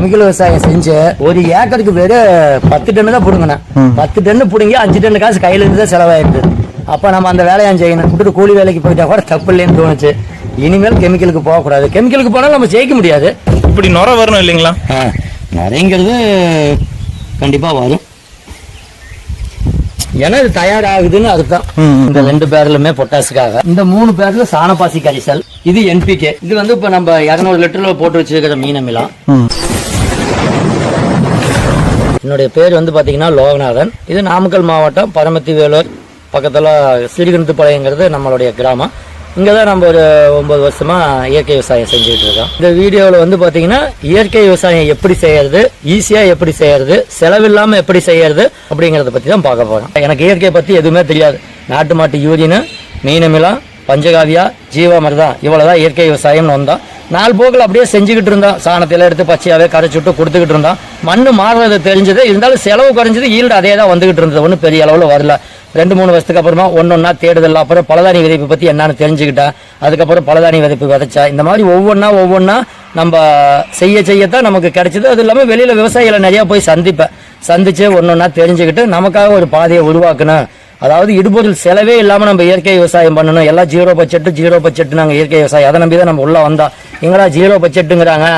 Chemical விவசாயம் செஞ்சு ஒரு ஏக்கருக்கு வெறும் பத்து டன்னு தான் பிடுங்கினேன். பத்து டன்னு பிடுங்கி அஞ்சு டன்னு காசு கையில இருந்து தான் செலவாயிடுது. அப்ப நம்ம அந்த வேலையை செய்யணும். விட்டுட்டு கூலி வேலைக்கு போயிட்டா கூட தப்பு இல்லைன்னு தோணுச்சு. இனிமேல் கெமிக்கலுக்கு போகக்கூடாது. கெமிக்கலுக்கு போனாலும் நம்ம ஜெயிக்க முடியாது. இப்படி நுர வரணும் இல்லைங்களா? நிறைங்கிறது கண்டிப்பா வரும். ஏன்னா இது தயாராகுதுன்னு அர்த்தம். இந்த ரெண்டு பேர்லுமே பொட்டாசுக்காக. இந்த மூணு பேர்ல சாணப்பாசி கரிசல். இது என்பிகே இது வந்து இப்ப நம்ம இருநூறு லிட்டர்ல போட்டு வச்சிருக்கிற மீனமிலாம் என்னுடைய பேர் வந்து பார்த்திங்கன்னா லோகநாதன். இது நாமக்கல் மாவட்டம் பரமத்தி வேலூர் பக்கத்துல சிறுகிணத்துப்பாளையங்கிறது நம்மளுடைய கிராமம். இங்கே தான் நம்ம ஒரு ஒம்பது வருஷமாக இயற்கை விவசாயம் செஞ்சுட்டு இருக்கோம். இந்த வீடியோவில் வந்து பார்த்தீங்கன்னா இயற்கை விவசாயம் எப்படி செய்யறது ஈஸியாக எப்படி செய்யறது செலவில்லாமல் எப்படி செய்யறது அப்படிங்கிறத பற்றி தான் பார்க்க போகிறோம் எனக்கு இயற்கையை பற்றி எதுவுமே தெரியாது. நாட்டு மாட்டு யூரியனு மீனமிலாம் பஞ்சகாவியா ஜீவாமிர்தா இவ்வளோ தான் இயற்கை விவசாயம்னு வந்தோம் நாலு போக்கில் அப்படியே செஞ்சுக்கிட்டு இருந்தோம் சாணத்தில் எடுத்து பச்சையாகவே கரைச்சுட்டு கொடுத்துக்கிட்டு இருந்தோம் மண் மாறுறது தெரிஞ்சது. இருந்தாலும் செலவு குறைஞ்சது ஈல்டு அதே தான் வந்துகிட்டு இருந்தது. ஒன்றும் பெரிய அளவில் வரல. ரெண்டு மூணு வருஷத்துக்கு அப்புறமா ஒன்று ஒன்றா தேடுதல். அப்புறம் பலதானி விதைப்பு பற்றி என்னன்னு தெரிஞ்சுக்கிட்டேன் அதுக்கப்புறம் பலதானி விதைப்பு விதைச்சா. இந்த மாதிரி ஒவ்வொன்றா ஒவ்வொன்றா நம்ம செய்ய செய்யத்தான் நமக்கு கிடைச்சிது. அது இல்லாமல் வெளியில் விவசாயிகளை நிறையா போய் சந்திப்பேன். சந்திச்சு ஒன்றா தெரிஞ்சுக்கிட்டு நமக்காக ஒரு பாதையை உருவாக்கணும் அதாவது இடுபொருள் செலவே இல்லாம நம்ம இயற்கை விவசாயம் பண்ணணும். எல்லாம் ஜீரோ பட்ஜெட் ஜீரோ பட்ஜெட் நாங்க இயற்கை விவசாயம். அதை நம்பி தான் நம்ம உள்ள வந்தா. எங்களா ஜீரோ பட்ஜெட்டுங்கிறாங்க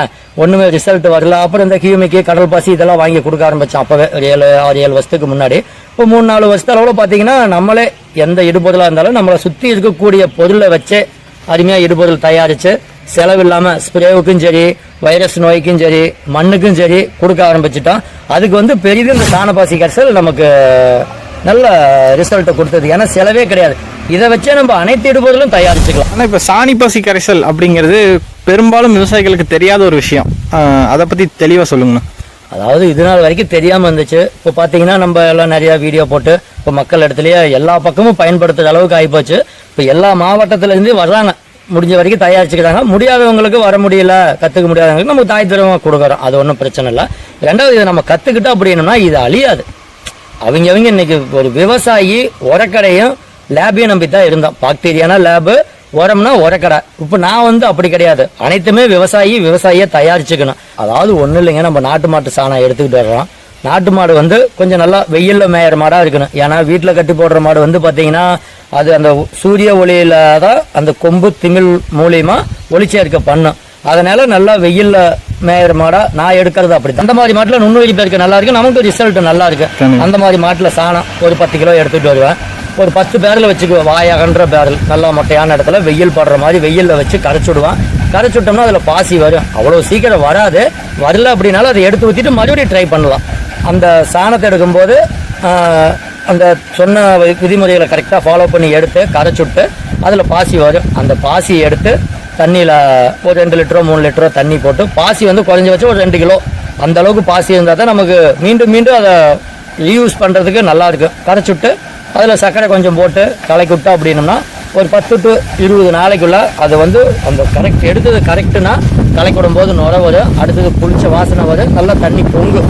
ஒண்ணுமே ரிசல்ட் வரல. அப்புறம் இந்த கியூமிக்கு கடல் பாசி இதெல்லாம் வாங்கி கொடுக்க ஆரம்பிச்சோம் அப்பவே ஒரு ஏழு ஆறு ஏழு வருஷத்துக்கு முன்னாடி. இப்போ மூணு நாலு வருஷத்து அளவுல பாத்தீங்கன்னா நம்மளே எந்த இடுபொருளா இருந்தாலும் நம்மளை சுத்தி இருக்கக்கூடிய பொருளை வச்சே அருமையா இடுபொருள் தயாரிச்சு செலவில்லாம ஸ்ப்ரேவுக்கும் சரி வைரஸ் நோய்க்கும் சரி மண்ணுக்கும் சரி கொடுக்க ஆரம்பிச்சிட்டோம் அதுக்கு வந்து பெரிதும் இந்த சாணப்பாசி கரைசல் நமக்கு நல்ல ரிசல்ட்டை கொடுத்தது. ஏன்னா செலவே கிடையாது. இதை வச்சே நம்ம அனைத்து இடுபொருளும் தயாரிச்சுக்கலாம். ஆனா இப்ப சாணி பாசி கரைசல் அப்படிங்கிறது பெரும்பாலும் விவசாயிகளுக்கு தெரியாத ஒரு விஷயம். அதை பத்தி தெளிவா சொல்லுங்கண்ணா. அதாவது இது நாள் வரைக்கும் தெரியாம இருந்துச்சு. இப்போ பாத்தீங்கன்னா நம்ம எல்லாம் நிறைய வீடியோ போட்டு இப்போ மக்கள் இடத்துலயே எல்லா பக்கமும் பயன்படுத்துற அளவுக்கு ஆயிப்போச்சு. இப்போ எல்லா மாவட்டத்துல இருந்து வர்றாங்க. முடிஞ்ச வரைக்கும் தயாரிச்சுக்கிறாங்க. முடியாதவங்களுக்கு வர முடியல கத்துக்க முடியாதவங்களுக்கு நம்ம தாய் திறமை கொடுக்குறோம். அது ஒன்றும் பிரச்சனை இல்லை. ரெண்டாவது இதை நம்ம கத்துக்கிட்டோம் அப்படின்னம்னா இது அழியாது. அவங்க அவங்க இன்னைக்கு ஒரு விவசாயி உரக்கடையும் லேபையும் நம்பி தான் இருந்தோம் பாக்டீரியானா லேபு உரம்னா உரக்கடை. இப்போ நான் வந்து அப்படி கிடையாது. அனைத்துமே விவசாயி விவசாயியை தயாரிச்சுக்கணும். அதாவது ஒன்றும் இல்லைங்க நம்ம நாட்டு மாட்டு சாணம் எடுத்துக்கிட்டு வர்றோம். நாட்டு மாடு வந்து கொஞ்சம் நல்லா வெயிலில் மேயிற மாடாக இருக்கணும். ஏன்னா வீட்டில் கட்டி போடுற மாடு வந்து பார்த்தீங்கன்னா அது அந்த சூரிய ஒளியில் தான் அந்த கொம்பு திமிழ் மூலியமாக ஒளிச்சேர்க்க பண்ணும். அதனால் நல்லா வெயிலில் மேயிற மாடா நான் எடுக்கிறது அப்படி அந்த மாதிரி மாட்டுல நுண்ணுயிரி பேருக்கு நல்லா இருக்கு நமக்கு ரிசல்ட் நல்லா இருக்கு. அந்த மாதிரி மாட்டுல சாணம் ஒரு பத்து கிலோ எடுத்துட்டு வருவேன். ஒரு பத்து பேரில் வச்சுக்குவேன். வாயகன்ற பேரல் நல்லா மொட்டையான இடத்துல வெயில் படுற மாதிரி வெயில்ல வச்சு கரைச்சு விடுவேன் கரைச்சு விட்டோம்னா அதுல பாசி வரும். அவ்வளவு சீக்கிரம் வராது. வரல அப்படின்னாலும் அதை எடுத்து ஊத்திட்டு மறுபடியும் ட்ரை பண்ணலாம் அந்த சாணத்தை எடுக்கும்போது அந்த சொன்ன விதிமுறைகளை கரெக்டாக ஃபாலோ பண்ணி எடுத்து கரைச்சு விட்டு அதில் பாசி வரும். அந்த பாசியை எடுத்து தண்ணியில் ஒரு ரெண்டு லிட்டரோ மூணு லிட்டரோ தண்ணி போட்டு பாசி வந்து குறைஞ்சபட்சம் ஒரு ரெண்டு கிலோ. அந்த அளவுக்கு பாசி இருந்தால் தான் நமக்கு மீண்டும் மீண்டும் அதை ரீயூஸ் பண்ணுறதுக்கு நல்லா இருக்கும் கரைச்சி விட்டு அதில் சர்க்கரை கொஞ்சம் போட்டு கலக்கி விட்டோம் அப்படின்னம்னா ஒரு பத்து டு இருபது நாளைக்குள்ளே அது வந்து அந்த கரெக்ட் எடுத்தது கரெக்டுனா கலக்கி விடும்போது நுர வரும் அடுத்தது புளிச்ச வாசனை வரும் நல்லா தண்ணி பொங்கும்.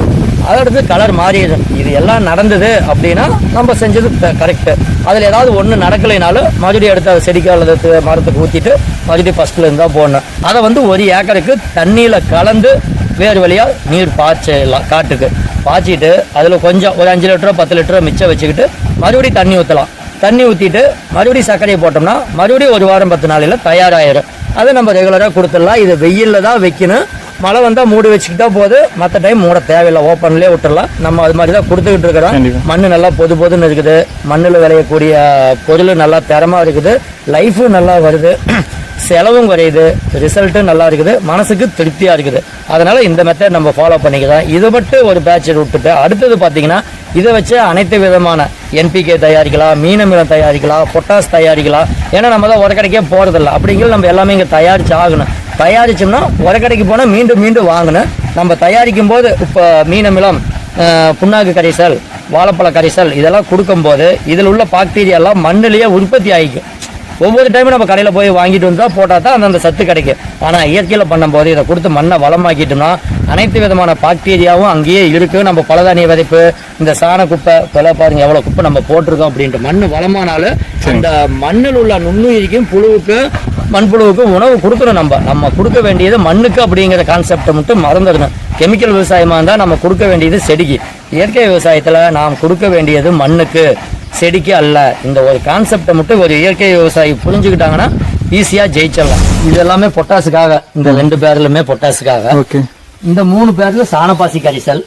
அதடுத்து கலர் மாறிடும் இது எல்லாம் நடந்தது அப்படின்னா நம்ம செஞ்சது கரெக்டு அதில் ஏதாவது ஒன்று நடக்கலைனாலும் மறுபடியும் எடுத்து அதை செடிக்கு அல்லது மரத்துக்கு ஊற்றிட்டு மறுபடியும் ஃபஸ்ட்டில் இருந்தால் போடணும். அதை வந்து ஒரு ஏக்கருக்கு தண்ணியில் கலந்து வேறு வழியாக நீர் பாய்ச்சலாம் காட்டுக்கு. பாய்ச்சிட்டு அதில் கொஞ்சம் ஒரு அஞ்சு லிட்டரோ பத்து லிட்டரோ மிச்சம் வச்சுக்கிட்டு மறுபடியும் தண்ணி ஊற்றலாம் தண்ணி ஊற்றிட்டு மறுபடியும் சர்க்கரையை போட்டோம்னா மறுபடியும் ஒரு வாரம் பத்து நாளையில் தயாராகிடும் அதை நம்ம ரெகுலராக கொடுத்துடலாம். இது வெயிலில் தான் வைக்கணும். மழை வந்தால் மூடி வச்சுக்கிட்டா போது மற்ற டைம் மூட தேவையில்லை. ஓப்பன்லேயே விட்டுறலாம். நம்ம அது மாதிரி தான் கொடுத்துக்கிட்டு இருக்கிறோம். மண்ணு நல்லா பொது பொதுன்னு இருக்குது. மண்ணில் விளையக்கூடிய பொருள் நல்லா தரமா இருக்குது. லைஃபும் நல்லா வருது. செலவும் குறையுது. ரிசல்ட்டும் நல்லா இருக்குது. மனசுக்கு திருப்தியா இருக்குது. அதனால இந்த மெத்தட் நம்ம ஃபாலோ பண்ணிக்கலாம். இதை மட்டும் ஒரு பேட்ச் விட்டுட்டு அடுத்தது பார்த்தீங்கன்னா இதை வச்சு அனைத்து விதமான என்பிகே தயாரிக்கலாம் மீனமிலம் தயாரிக்கலாம் பொட்டாஸ் தயாரிக்கலாம். ஏன்னா நம்ம தான் உரக்கடைக்கே போறதில்ல. அப்படிங்கிறது நம்ம எல்லாமே இங்கே தயாரிச்சு ஆகணும். தயாரிச்சோம்னா உரக்கடைக்கு போனால் மீண்டும் மீண்டும் வாங்கணும். நம்ம தயாரிக்கும் போது இப்போ மீனமிலம் புண்ணாக்கு கரைசல் வாழைப்பழ கரைசல் இதெல்லாம் கொடுக்கும்போது இதில் உள்ள பாக்டீரியா எல்லாம் மண்ணிலேயே உற்பத்தி ஆகிக்கும். ஒவ்வொரு டைமும் நம்ம கடையில் போய் வாங்கிட்டு வந்தா போட்டால் தான் அந்தந்த சத்து கிடைக்கும். ஆனால் இயற்கையில் பண்ணும்போது இதை கொடுத்து மண்ணை வளமாக்கிட்டோம்னா அனைத்து விதமான பாக்டீரியாவும் அங்கேயே இருக்கு. நம்ம பலதானிய விதைப்பு இந்த சாண குப்பை இப்போலாம் பாருங்க எவ்வளோ குப்பை நம்ம போட்டிருக்கோம் அப்படின்ட்டு மண் வளமானாலும் அந்த மண்ணில் உள்ள நுண்ணுயிரிக்கும் புழுவுக்கும் மண்புழுவுக்கு உணவு கொடுக்கணும் நம்ம. நம்ம கொடுக்க வேண்டியது மண்ணுக்கு அப்படிங்கிற கான்செப்டை மட்டும் மறந்துடணும். கெமிக்கல் விவசாயமாக இருந்தால் நம்ம கொடுக்க வேண்டியது செடிக்கு. இயற்கை விவசாயத்தில் நாம் கொடுக்க வேண்டியது மண்ணுக்கு. செடிக்கு அல்ல. இந்த ஒரு கான்செப்டை மட்டும் ஒரு இயற்கை விவசாயி புரிஞ்சுக்கிட்டாங்கன்னா ஈஸியாக ஜெயிச்சிடலாம். இது எல்லாமே பொட்டாசுக்காக இந்த ரெண்டு பேர்லுமே பொட்டாசுக்காக ஓகே. இந்த மூணு பேர்ல சாணப்பாசி கரிசல்.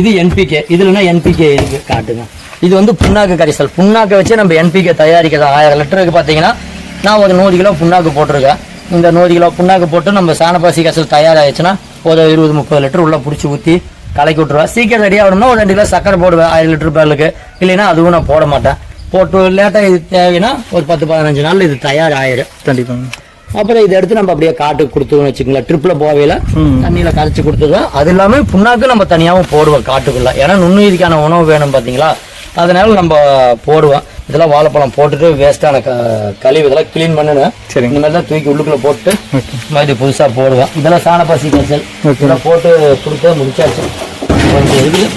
இது என்பிகே இதுலனா என்பிகே இருக்கு? காட்டுங்க. இது வந்து புண்ணாக்கு கரிசல். புண்ணாக்கை வச்சு நம்ம என்பிகே தயாரிக்கிறது? ஆயிரம் லிட்டருக்கு பார்த்தீங்கன்னா நான் ஒரு நூறு கிலோ புண்ணாக்கு போட்டிருக்கேன். இந்த நூறு கிலோ புண்ணாக்கு போட்டு நம்ம சாணப்பாசி கரிசல் தயாராகிடுச்சுன்னா ஒரு இருபது முப்பது லிட்டர் உள்ள பிடிச்சி ஊற்றி கலக்கி விட்டுருவேன். சீக்கிரம் ரெடி ஆகணும்னா ஒரு ரெண்டு கிலோ சக்கரை போடுவேன் ஆயிரம் லிட்டர் பேர்லுக்கு இல்லைன்னா அதுவும் நான் போட மாட்டேன். போட்டு லேட்டாக இது தேவைன்னா ஒரு பத்து பதினஞ்சு நாள் இது தயார் ஆயிரும் கண்டிப்பாங்க. அப்புறம் இதை எடுத்து நம்ம அப்படியே காட்டுக்கு கொடுத்துருவோம் வச்சுக்கோங்களேன். ட்ரிப்ல போவையில. தண்ணியில கரைச்சி கொடுத்துருவோம் அது இல்லாம புண்ணாக்கு நம்ம தனியாகவும் போடுவோம் காட்டுக்குள்ள. ஏன்னா நுண்ணுயிரிக்கான உணவு வேணும் பாத்தீங்களா? அதனால நம்ம போடுவோம். இதெல்லாம் வாழைப்பழம் போட்டுட்டு வேஸ்டான க கழிவு இதெல்லாம் க்ளீன் பண்ணணும் சரிங்க. இந்த மாதிரி தான் தூக்கி உள்ளுக்குள்ள போட்டு மாதிரி புதுசா போடுவோம் இதெல்லாம் சாணப்பாசி கரைசல். ஓகே. இதெல்லாம் போட்டு கொடுத்து முடிச்சாச்சு. கொஞ்சம் இருக்குது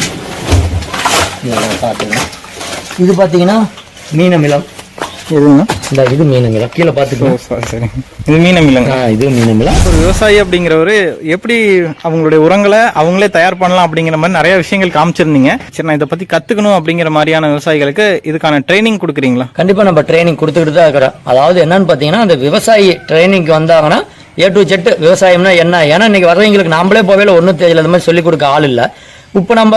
இதெல்லாம் இது பாத்தீங்கன்னா மீனமிலம். எதுங்க? இந்த இது மீனமிலம் கீழே ஓ பார்த்துக்கணும் சரி. இது மீனம் இல்லைங்க ஆ இது மீனமிலம் ஒரு விவசாயி அப்படிங்கிறவரு எப்படி அவங்களுடைய உரங்களை அவங்களே தயார் பண்ணலாம் அப்படிங்கிற மாதிரி நிறைய விஷயங்கள் காமிச்சிருந்தீங்க. சரி நான் இதை பத்தி கத்துக்கணும் அப்படிங்கிற மாதிரியான விவசாயிகளுக்கு இதுக்கான ட்ரைனிங் கொடுக்குறீங்களா? கண்டிப்பா நம்ம ட்ரைனிங் கொடுத்துக்கிட்டு தான் இருக்கிறோம். அதாவது என்னன்னு பார்த்தீங்கன்னா அந்த விவசாயி ட்ரைனிங்க்கு வந்தாங்கன்னா ஏ டு செட் விவசாயம்னா என்ன? ஏன்னா இன்னைக்கு வர்றவங்களுக்கு நாமளே போவேல ஒன்றும் தெரியல இந்த மாதிரி சொல்லிக் கொடுக்க ஆள் இல்லை. இப்போ நம்ம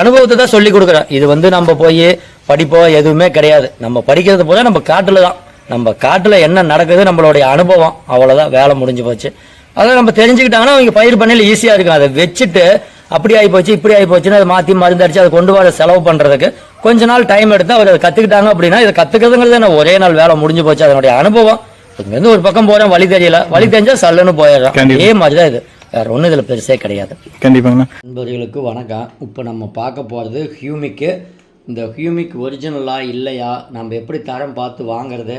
அனுபவத்தை தான் சொல்லிக் கொடுக்குறோம். இது வந்து நம்ம போய் படிப்போ எதுவுமே கிடையாது. நம்ம படிக்கிறது போல நம்ம காட்டில் தான் நம்ம காட்டில் என்ன நடக்குது நம்மளுடைய அனுபவம் அவ்வளோதான் வேலை முடிஞ்சு போச்சு. அதை நம்ம தெரிஞ்சுக்கிட்டாங்கன்னா அவங்க பயிர் பண்ணையில் ஈஸியாக இருக்கும். அதை வச்சுட்டு அப்படி ஆகி போச்சு இப்படி ஆகி போச்சுன்னு அதை மாற்றி மருந்து அடிச்சு அதை கொண்டு வர செலவு பண்ணுறதுக்கு கொஞ்ச நாள் டைம் எடுத்து அவர் அதை கற்றுக்கிட்டாங்க அப்படின்னா இதை கற்றுக்கிறதுங்கிறது என்ன? ஒரே நாள் வேலை முடிஞ்சு போச்சு. அதனுடைய அனுபவம். இங்கேருந்து ஒரு பக்கம் போகிறேன் வழி தெரியல. வழி தெரிஞ்சா சல்லுன்னு போயிடுறோம். அதே மாதிரி தான் இது. வேற ஒன்றும் இதில் பெருசே கிடையாது. கண்டிப்பாங்கண்ணா. நண்பர்களுக்கு வணக்கம். இப்போ நம்ம பார்க்க போகிறது ஹியூமிக்கு இந்த ஹியூமிக் ஒரிஜினலாக இல்லையா? நம்ம எப்படி தரம் பார்த்து வாங்குறது?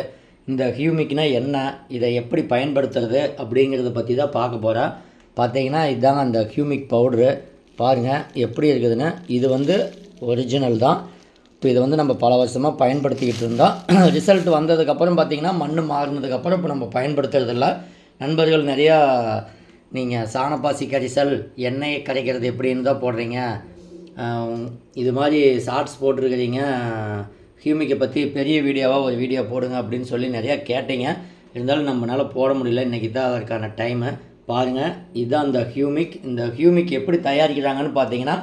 இந்த ஹியூமிக்னால் என்ன? இதை எப்படி பயன்படுத்துறது? அப்படிங்கிறத பற்றி தான் பார்க்க போகிறேன் பார்த்தீங்கன்னா இதுதாங்க அந்த ஹியூமிக் பவுட்ரு. பாருங்கள் எப்படி இருக்குதுன்னு. இது வந்து ஒரிஜினல் தான். இப்போ இதை வந்து நம்ம பல வருஷமாக பயன்படுத்திக்கிட்டு இருந்தோம். ரிசல்ட் வந்ததுக்கப்புறம் பார்த்தீங்கன்னா மண் மாறினதுக்கப்புறம் இப்போ நம்ம பயன்படுத்துறதில்ல. நண்பர்கள் நிறையா நீங்கள் சாணப்பாசி கரிசல் எண்ணெயை கரைக்கிறது எப்படின்னு தான் போடுறீங்க. இது மாதிரி ஷார்ட்ஸ் போட்டிருக்கிறீங்க. ஹியூமிக்கை பற்றி பெரிய வீடியோவாக ஒரு வீடியோ போடுங்க அப்படின்னு சொல்லி நிறையா கேட்டீங்க. இருந்தாலும் நம்மளால் போட முடியல. இன்றைக்கி தான் அதற்கான டைமு பாருங்கள் இதுதான் அந்த ஹியூமிக். இந்த ஹியூமிக் எப்படி தயாரிக்கிறாங்கன்னு பார்த்தீங்கன்னா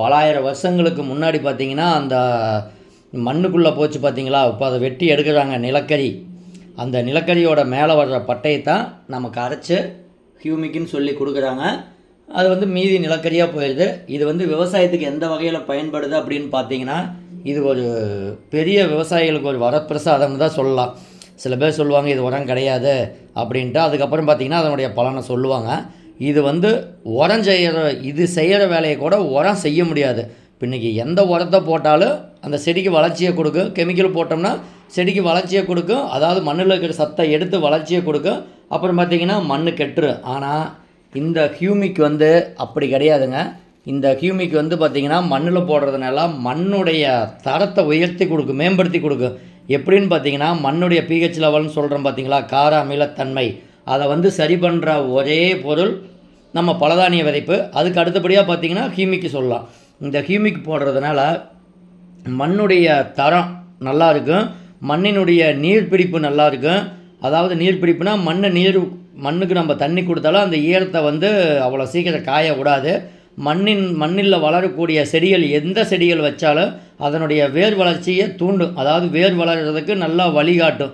பலாயிரம் வருஷங்களுக்கு முன்னாடி பார்த்தீங்கன்னா அந்த மண்ணுக்குள்ளே போச்சு பார்த்தீங்களா? இப்போ அதை வெட்டி எடுக்கிறாங்க நிலக்கரி. அந்த நிலக்கரியோட மேலே வர்ற பட்டையை தான் நமக்கு அரைச்சு ஹியூமிக்குன்னு சொல்லி கொடுக்குறாங்க. அது வந்து மீதி நிலக்கரியாக போயிடுது இது வந்து விவசாயத்துக்கு எந்த வகையில் பயன்படுது அப்படின்னு பார்த்தீங்கன்னா இது ஒரு பெரிய விவசாயிகளுக்கு ஒரு வரப்பிரசாதம்னு தான் சொல்லலாம். சில பேர் சொல்லுவாங்க இது உரம் கிடையாது அப்படின்ட்டு. அதுக்கப்புறம் பார்த்திங்கன்னா அதனுடைய பலனை சொல்லுவாங்க. இது வந்து உரம் செய்கிற இது செய்கிற வேலையை கூட உரம் செய்ய முடியாது. இப்போ இன்றைக்கி எந்த உரத்தை போட்டாலும் அந்த செடிக்கு வளர்ச்சியை கொடுக்கும். கெமிக்கல் போட்டோம்னா செடிக்கு வளர்ச்சியை கொடுக்கும். அதாவது மண்ணில் இருக்கிற சத்தை எடுத்து வளர்ச்சியை கொடுக்கும். அப்புறம் பார்த்தீங்கன்னா மண் கெட்டுரும். ஆனால் இந்த ஹியூமிக் வந்து அப்படி கிடையாதுங்க. இந்த ஹியூமிக் வந்து பார்த்திங்கன்னா மண்ணில் போடுறதுனால மண்ணுடைய தரத்தை உயர்த்தி கொடுக்கும் மேம்படுத்தி கொடுக்கும். எப்படின்னு பார்த்தீங்கன்னா மண்ணுடைய பிஹெச் லெவல்னு சொல்கிறோம் பார்த்தீங்களா கார அமிலத்தன்மை. அதை வந்து சரி பண்ணுற ஒரே பொருள் நம்ம பலதானிய விதைப்பு. அதுக்கு அடுத்தபடியாக பார்த்தீங்கன்னா ஹியூமிக்கு சொல்லலாம். இந்த ஹியூமிக் போடுறதுனால மண்ணுடைய தரம் நல்லா இருக்கும். மண்ணினுடைய நீர்பிடிப்பு நல்லா இருக்கும். அதாவது நீர் பிடிப்புனா மண்ணை நீர் மண்ணுக்கு நம்ம தண்ணி கொடுத்தாலும் அந்த ஈரத்தை வந்து அவ்வளோ சீக்கிரம் காய விடாது. மண்ணின் மண்ணில் வளரக்கூடிய செடிகள் எந்த செடிகள் வச்சாலும் அதனுடைய வேர் வளர்ச்சியை தூண்டும். அதாவது வேர் வளர்கிறதுக்கு நல்லா வழிகாட்டும்.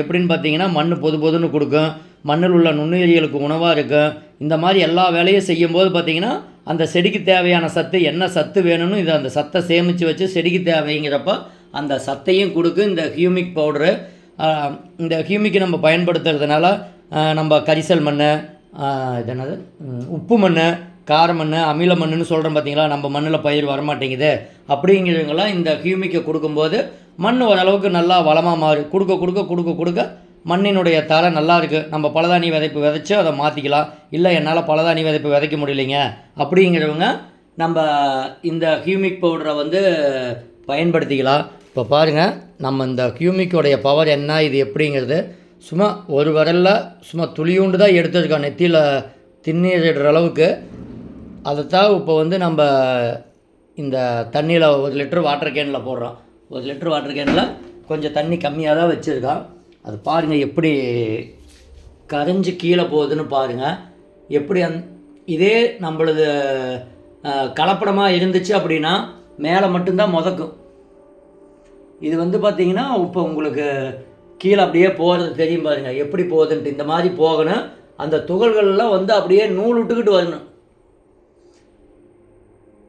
எப்படின்னு பார்த்தீங்கன்னா மண் பொது பொதுன்னு கொடுக்கும். மண்ணில் உள்ள நுண்ணுயிரிகளுக்கு உணவாக இருக்கும். இந்த மாதிரி எல்லா வேலையும் செய்யும்போது பார்த்தீங்கன்னா அந்த செடிக்கு தேவையான சத்து என்ன சத்து வேணும்னு இதை அந்த சத்தை சேமித்து வச்சு செடிக்கு தேவைங்கிறப்ப அந்த சத்தையும் கொடுக்கும். இந்த ஹியூமிக் பவுடரு இந்த ஹியூமிக்கு நம்ம பயன்படுத்துறதுனால நம்ம கரிசல் மண் இது என்னது? உப்பு மண் கார மண் அமில மண்ணுன்னு சொல்கிறோம் பார்த்தீங்களா நம்ம மண்ணில் பயிர் வரமாட்டேங்குது. அப்படிங்கிறவங்களாம் இந்த ஹியூமிக்கை கொடுக்கும்போது மண் ஓரளவுக்கு நல்லா வளமாக மாறு. கொடுக்க கொடுக்க கொடுக்க கொடுக்க மண்ணினுடைய தரம் நல்லா இருக்குது நம்ம பலதானி விதைப்பு விதைச்சி அதை மாற்றிக்கலாம் இல்லை என்னால் பலதானி விதைப்பு விதைக்க முடியலைங்க. அப்படிங்கிறவங்க நம்ம இந்த ஹியூமிக் பவுடரை வந்து பயன்படுத்திக்கலாம். இப்போ பாருங்கள் நம்ம இந்த ஹியூமிக்கோடைய பவர் என்ன இது எப்படிங்கிறது. சும்மா ஒரு விரல்ல சும்மா துளியூண்டு தான் எடுத்துருக்கோம் நெத்தியில் திண்ணிடுற அளவுக்கு. அதைத்தான் இப்போ வந்து நம்ம இந்த தண்ணியில் ஒரு லிட்டர் வாட்டர் கேனில் போடுறோம். ஒரு லிட்டர் வாட்டர் கேனில் கொஞ்சம் தண்ணி கம்மியாக தான் வச்சுருக்கோம். அது பாருங்கள் எப்படி கரைஞ்சி கீழே போகுதுன்னு பாருங்கள் எப்படி அந் இதே நம்மளது கலப்படமாக இருந்துச்சு அப்படின்னா மேலே மட்டும்தான் முதக்கும். இது வந்து பார்த்தீங்கன்னா இப்போ உங்களுக்கு கீழே அப்படியே போகிறது தெரியும் பாருங்க. எப்படி போகுதுன்ட்டு. இந்த மாதிரி போகணும். அந்த துகள்கள்லாம் வந்து அப்படியே நூல் விட்டுக்கிட்டு வரணும்.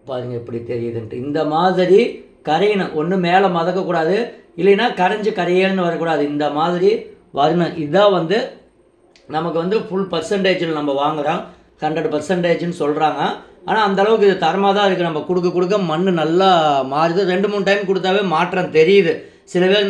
பாருங்க எப்படி தெரியுதுன்ட்டு. இந்த மாதிரி கரையணும். ஒன்று மேலே மதக்கக்கூடாது. இல்லைன்னா கரைஞ்சி கரையல்னு வரக்கூடாது. இந்த மாதிரி வரணும். இதுதான் வந்து நமக்கு வந்து ஃபுல் பர்சன்டேஜில் நம்ம வாங்குறோம். ஹண்ட்ரட் பர்சன்டேஜ்னு சொல்கிறாங்க ஆனால் அந்த அளவுக்கு இது தரமாக தான் இருக்குது நம்ம கொடுக்க கொடுக்க மண் நல்லா மாறுது. ரெண்டு மூணு டைம் கொடுத்தாவே மாற்றம் தெரியுது. சில பேர்